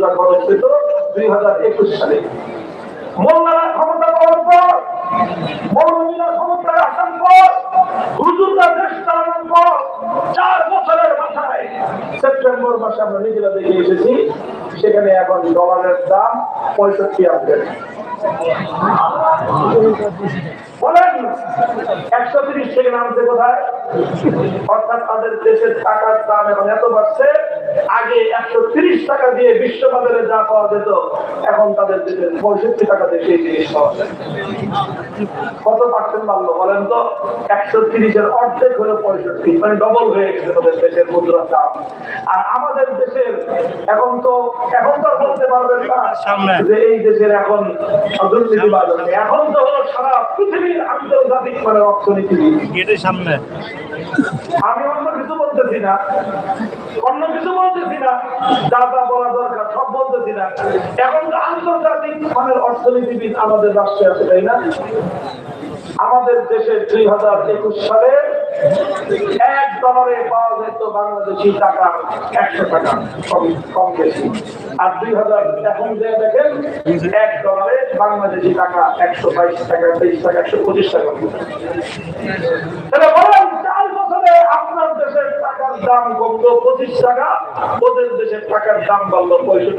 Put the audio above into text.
মুদ্রা খরচ পেত দুই হাজার একুশ সালে। সেখানে এখন ডলারের দাম পঁয়ষট্টি আপডেট বলেন, একশো তিরিশ থেকে নামছে কোথায়? অর্থাৎ তাদের দেশের টাকার দাম এখন এত বাড়ছে, আগে টাকা দিয়ে বিশ্ববাজারে যা পাওয়া যেত এখন তাদের দেশের পঁয়ষট্টি টাকা দিয়ে সেই জিনিস পাওয়া যায়। কত পার্সেন্ট বাড়লো বলেন তো? একশো তিরিশের অর্ধেক হলো পঁয়ষট্টি মানে ডবল হয়ে গেছে তাদের দেশের মুদ্রার দাম। আর আমাদের দেশের এখন তো এখন তো বলতে পারবেন না যে এই দেশের এখন দুর্নীতিবাদ হচ্ছে। এখন তো হলো সারা পৃথিবীর আন্তর্জাতিক মানে অর্থনীতিবিদ গেটের সামনে। আমি অন্য কিছু বলতেছি না। অন্য কিছু বলতেছি না। যা যা বলা দরকার সব বলতেছি না। এখন তো আন্তর্জাতিক মানের অর্থনীতিবিদ আমাদের রাষ্ট্রে আছে, তাই না? আমাদের দেশে দুই হাজার একুশ সালে এক ডলারে পাওয়া যেত বাংলাদেশি টাকা একশো টাকা, কম বেশি। আর দুই হাজার এখন যে দেখেন, এক ডলারে বাংলাদেশি টাকা একশো বাইশ টাকা, তেইশ টাকা, একশো পঁচিশ টাকা চার বছরে আপনার দেশের টাকার দাম কমলো পঁচিশ টাকা ওদের দেশের টাকার দাম বাড়লো পঁয়ষট্টি